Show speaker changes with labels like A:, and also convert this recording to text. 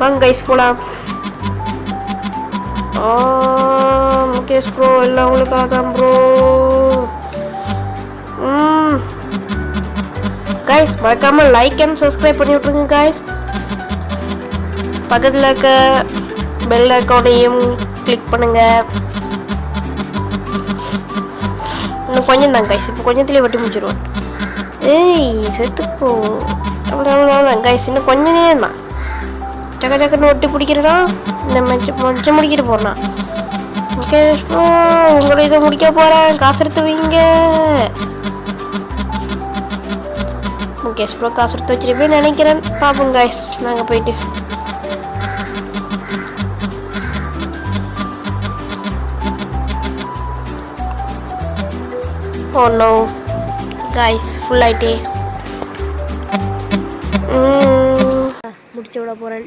A: வாங்க கைஸ் போலாம். முகேஷ் ப்ரோ எல்லாம் உங்களுக்காக தான் ப்ரோ கைஸ் மறக்காம லைக் அண்ட் சப்ஸ்கிரைப் பண்ணி விட்ருங்க கைஸ் பக்கத்தில் இருக்க பெல் அக்கௌண்டையும் கிளிக் பண்ணுங்க. இன்னும் கொஞ்சம் தான் கைஸ் இப்போ கொஞ்சத்துலேயே வெட்டி முடிச்சிருவோம் ஏய் செத்துப்போ அவ்வளோ தான் கைஸ் இன்னும் கொஞ்ச நேரம் தான். சக்க ஜக்கன்னு ஒட்டி பிடிக்கிறதா? இந்த மச்ச மஞ்சள் முடிக்கிட்டு போகிறான் முகேஷ் உங்களை இதை முடிக்க போகிறேன் காசு எடுத்து வைங்க. முகேஷ் ஸ்ப்ரோ காசு எடுத்து வச்சிருப்பேன் நினைக்கிறேன். பார்ப்போம் காய்ஸ் நாங்கள் போயிட்டு. ஓ நோ காய்ஸ் ஃபுல் ஆயிட்டே. முடிச்சு விட போகிறேன்